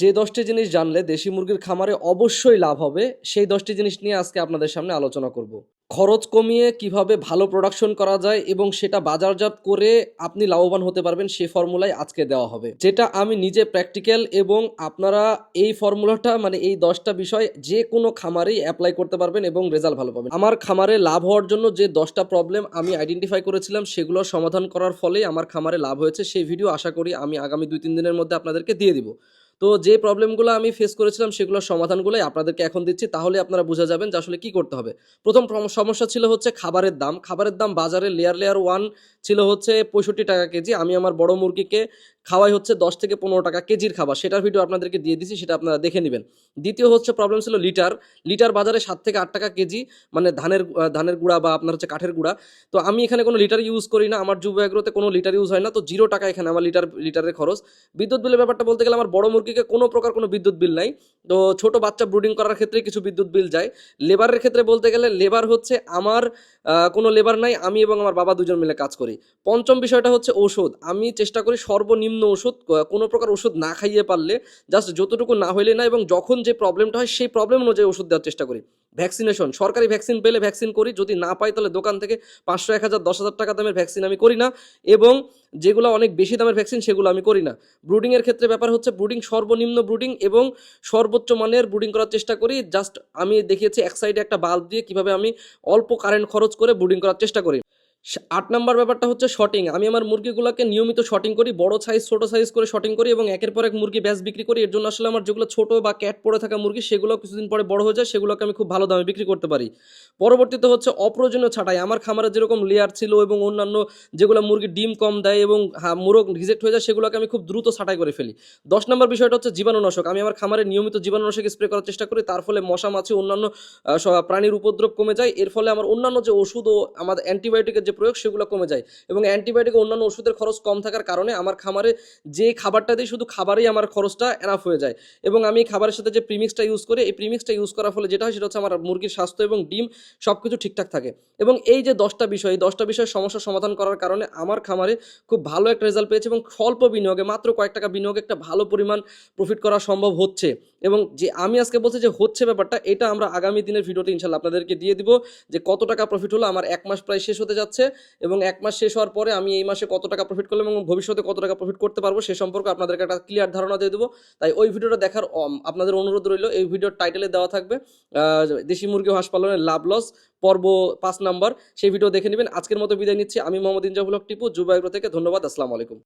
যে দশটি জিনিস জানলে দেশি মুরগির খামারে অবশ্যই লাভ হবে, সেই দশটি জিনিস নিয়ে আজকে আপনাদের সামনে আলোচনা করব। খরচ কমিয়ে কীভাবে ভালো প্রোডাকশন করা যায় এবং সেটা বাজারজাত করে আপনি লাভবান হতে পারবেন সেই ফর্মুলাই আজকে দেওয়া হবে। যেটা আমি নিজে প্র্যাকটিক্যাল এবং আপনারা এই ফর্মুলাটা মানে এই দশটা বিষয় যে কোনো খামারেই অ্যাপ্লাই করতে পারবেন এবং রেজাল্ট ভালো পাবেন। আমার খামারে লাভ হওয়ার জন্য যে দশটা প্রবলেম আমি আইডেন্টিফাই করেছিলাম সেগুলোর সমাধান করার ফলেই আমার খামারে লাভ হয়েছে। সেই ভিডিও আশা করি আমি আগামী দুই তিন দিনের মধ্যে আপনাদেরকে দিয়ে দিব। তো যে প্রবলেমগুলো আমি ফেস করেছিলাম, সেগুলোর সমাধানগুলোই আপনাদেরকে এখন দিচ্ছি। তাহলে আপনারা বুঝে যাবেন যে আসলে কী করতে হবে। প্রথম সমস্যা ছিল হচ্ছে খাবারের দাম। খাবারের দাম বাজারে লেয়ার লেয়ার ওয়ান ছিল হচ্ছে পঁয়ষট্টি টাকা কেজি। আমি আমার বড় মুরগিকে খাওয়াই হচ্ছে দশ থেকে পনেরো টাকা কেজির খাবার। সেটার ভিডিও আপনাদেরকে দিয়ে দিচ্ছি সেটা আপনারা দেখে নেবেন। দ্বিতীয় হচ্ছে প্রবলেম ছিল লিটার। লিটার বাজারে সাত থেকে আট টাকা কেজি মানে ধানের ধানের গুঁড়া বা আপনার হচ্ছে কাঠের গুঁড়া। তো আমি এখানে কোনো লিটার ইউজ করি না, আমার যুব এগ্রোতে কোনো লিটার ইউজ হয় না, তো জিরো টাকা এখানে আমার লিটার, লিটারের খরচ। বিদ্যুৎ বিলের ব্যাপারটা বলতে গেলে আমার বড় মুরগিকে কোনো প্রকার কোনো বিদ্যুৎ বিল নাই। তো ছোট বাচ্চা ব্রুডিং করার ক্ষেত্রে কিছু বিদ্যুৎ বিল যায়। লেবারের ক্ষেত্রে বলতে গেলে লেবার হচ্ছে আমার কোনো লেবার নাই, আমি এবং আমার বাবা দুজন মিলে কাজ করি। পঞ্চম বিষয়টা হচ্ছে ওষুধ আমি চেষ্টা করি সর্বনিম্ন ওষুধ কোনো প্রকার ওষুধ না খাইয়ে পারলে জাস্ট যতটুকু না হইলে না, এবং যখন যে প্রবলেমটা হয়, সেই প্রবলেম অনুযায়ী ওষুধ দেওয়ার চেষ্টা করি। ভ্যাকসিনেশন, সরকারি ভ্যাকসিন পেলে ভ্যাকসিন করি, যদি না পাই তাহলে দোকান থেকে পাঁচশো, এক হাজার, দশ হাজার টাকা দামের ভ্যাকসিন আমি করি না এবং যেগুলো অনেক বেশি দামের ভ্যাকসিন সেগুলো আমি করি না। ব্রুডিংয়ের ক্ষেত্রে ব্যাপার হচ্ছে ব্রুডিং সর্বনিম্ন ব্রুডিং এবং সর্বোচ্চ মানের ব্রুডিং করার চেষ্টা করি। জাস্ট আমি দেখিয়েছি এক সাইডে একটা বাল্ব দিয়ে কীভাবে আমি অল্প কারেন্ট খরচ করে ব্রুডিং করার চেষ্টা করি। আট নম্বর ব্যাপারটা হচ্ছে শটিং আমি আমার মুরগিগুলোকে নিয়মিত শটিং করি, বড় সাইজ ছোট সাইজ করে শটিং করি এবং একের পর এক মুরগি ব্যাস বিক্রি করি। এর জন্য আসলে আমার যেগুলো ছোট বা ক্যাট পড়ে থাকা মুরগি, সেগুলো কিছুদিন পরে বড় হয়ে যায়, সেগুলোকে আমি খুব ভালো দামে বিক্রি করতে পারি। পরবর্তীতে হচ্ছে অপ্রয়োজনীয় ছাঁটাই। আমার খামারে যেরকম লেয়ার ছিল এবং অন্যান্য যেগুলো মুরগি ডিম কম দেয় এবং মোরগ রিজেক্ট হয়ে যায়, সেগুলোকে আমি খুব দ্রুত ছাঁটাই করে ফেলি। দশ নম্বর বিষয়টা হচ্ছে জীবাণুনাশক। আমি আমার খামারে নিয়মিত জীবাণুনাশক স্প্রে করার চেষ্টা করি, তার ফলে মশা, মাছি, অন্যান্য প্রাণীর উপদ্রব কমে যায়। এর ফলে আমার অন্যান্য যে ওষুধ ও আমাদের অ্যান্টিবায়োটিকের যে প্রয়োগ সেগুলো কমে যায় এবং অ্যান্টিবায়োটিক অন্যান্য ওষুধের খরচ কম থাকার কারণে আমার খামারে যে খাবারটা দিই শুধু খাবারেই আমার খরচটা এনাফ হয়ে যায়। এবং আমি খাবারের সাথে যে প্রিমিক্সটা ইউজ করি, এই প্রিমিক্সটা ইউজ করার ফলে যেটা হয় সেটা হচ্ছে আমার মুরগির স্বাস্থ্য এবং ডিম সব কিছু ঠিকঠাক থাকে। এবং এই যে দশটা বিষয়, এই দশটা বিষয়ের সমস্যা সমাধান করার কারণে আমার খামারে খুব ভালো একটা রেজাল্ট পেয়েছে এবং স্বল্প বিনিয়োগে, মাত্র কয়েক টাকা বিনিয়োগে একটা ভালো পরিমাণ প্রফিট করা সম্ভব হচ্ছে। এবং যে আমি আজকে বলছি যে হচ্ছে ব্যাপারটা, এটা আমরা আগামী দিনের ভিডিওতে ইনশাল্লাহ আপনাদেরকে দিয়ে দিব যে কত টাকা প্রফিট হলো, আমার এক মাস প্রায় শেষ হতে যাচ্ছে। এবং এক মাস শেষ হওয়ার পরে আমি এই মাসে কত টাকা প্রফিট করলাম এবং ভবিষ্যতে কত টাকা প্রফিট করতে পারব সে সম্পর্কে আপনাদেরকে একটা ক্লিয়ার ধারণা দিয়ে দেবো। তাই ওই ভিডিওটা দেখার আপনাদের অনুরোধ রইল, এই ভিডিওর টাইটেলে দেওয়া থাকবে দেশি মুরগি ও হাঁস পালনের লাভ লস পর্ব পাঁচ নাম্বার সেই ভিডিও দেখে নেবেন। আজকের মতো বিদায় নিচ্ছি। আমি মোহাম্মদ ইনজাফুল হক টিপু, যুব থেকে ধন্যবাদ, আসসালামু আলাইকুম।